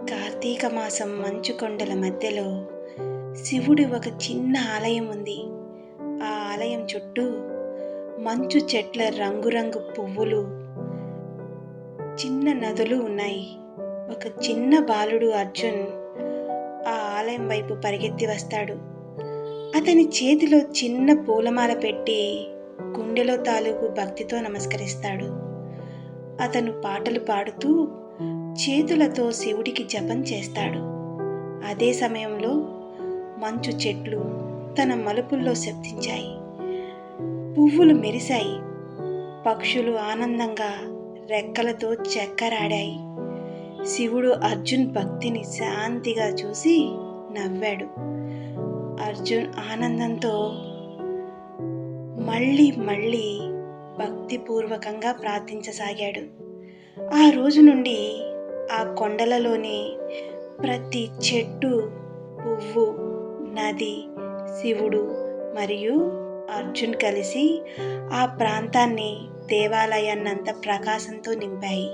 కార్తీక మాసం మంచు కొండల మధ్యలో శివుడి ఒక చిన్న ఆలయం ఉంది. ఆ ఆలయం చుట్టూ మంచు చెట్ల రంగురంగు పువ్వులు చిన్న నదులు ఉన్నాయి. ఒక చిన్న బాలుడు అర్జున్ ఆ ఆలయం వైపు పరిగెత్తి వస్తాడు. అతని చేతిలో చిన్న పూలమాల పెట్టి గుండెలో తాలూకు భక్తితో నమస్కరిస్తాడు. అతను పాటలు పాడుతూ చేతులతో శివుడికి జపం చేస్తాడు. అదే సమయంలో మంచు చెట్లు తన మలుపుల్లో శబ్దించాయి. పువ్వులు మెరిశాయి. పక్షులు ఆనందంగా రెక్కలతో చెక్కరాడాయి. శివుడు అర్జున్ భక్తిని శాంతిగా చూసి నవ్వాడు. అర్జున్ ఆనందంతో మళ్ళీ మళ్ళీ భక్తిపూర్వకంగా ప్రార్థించసాగాడు. ఆ రోజు నుండి ఆ కొండలలోని ప్రతి చెట్టు పువ్వు నది శివుడు మరియు అర్జున్ కలిసి ఆ ప్రాంతాన్ని దేవాలయాన్నంత ప్రకాశంతో నింపాయి.